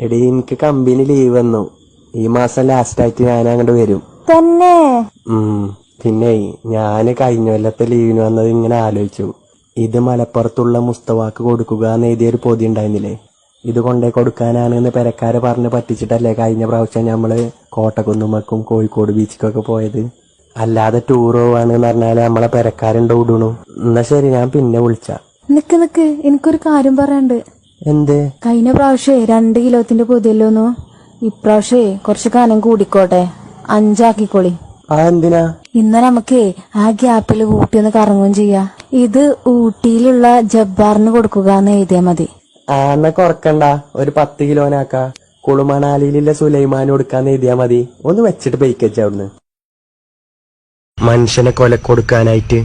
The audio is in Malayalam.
എടി എനിക്ക് കമ്പനി ലീവ് വന്നു. ഈ മാസം ലാസ്റ്റ് ആയിട്ട് ഞാൻ അങ്ങോട്ട് വരും. തന്നെ? പിന്നെ ഞാൻ കഴിഞ്ഞ കൊല്ലത്തെ ലീവിന് വന്നത് ഇങ്ങനെ ആലോചിച്ചു. ഇത് മലപ്പുറത്തുള്ള മുസ്തവാക്ക് കൊടുക്കുക എന്ന് എഴുതിയൊരു പൊതി ഉണ്ടായിരുന്നില്ലേ? ഇത് കൊണ്ടേ കൊടുക്കാനാണെന്ന് പെരക്കാരെ പറഞ്ഞ് പറ്റിച്ചിട്ടല്ലേ കഴിഞ്ഞ പ്രാവശ്യം നമ്മൾ കോട്ടക്കുന്നുമക്കും കോഴിക്കോട് ബീച്ചിക്കൊക്കെ പോയത്? അല്ലാതെ ടൂർ പോവാണെന്ന് പറഞ്ഞാൽ നമ്മളെ പെരക്കാരുണ്ടോ വിടണു എന്നാ ശരി ഞാൻ പിന്നെ വിളിച്ച. നിക്ക് നിക്ക്. എനിക്കൊരു കാര്യം പറയാണ്ട് എന്ത്? കഴിഞ്ഞ പ്രാവശ്യേ രണ്ട് കിലോത്തിന്റെ പൊതിയല്ലോന്നു ഇപ്രാവശ്യേ കുറച്ച് കനം കൂടിക്കോട്ടെ. അഞ്ചാക്കിക്കോളി. ആ എന്തിനാ ഇന്ന് നമുക്ക് ആ ഗ്യാപ്പിൽ ഊട്ടി ഒന്ന് കറങ്ങുകയും ചെയ്യാ. ഇത് ഊട്ടിയിലുള്ള ജബ്ബാറിന് കൊടുക്കുക എന്ന് എഴുതിയാ മതി. ആന്ന കൊറക്കണ്ട കുറക്കണ്ട. ഒരു പത്ത് കിലോനാക്ക. കുളുമണാലിയിലുള്ള സുലൈമാൻ കൊടുക്കാന്ന് എഴുതിയാ മതി. ഒന്ന് വെച്ചിട്ട് ബൈക്കച്ച അവിടുന്ന്. മനുഷ്യനെ കൊല കൊടുക്കാനായിട്ട്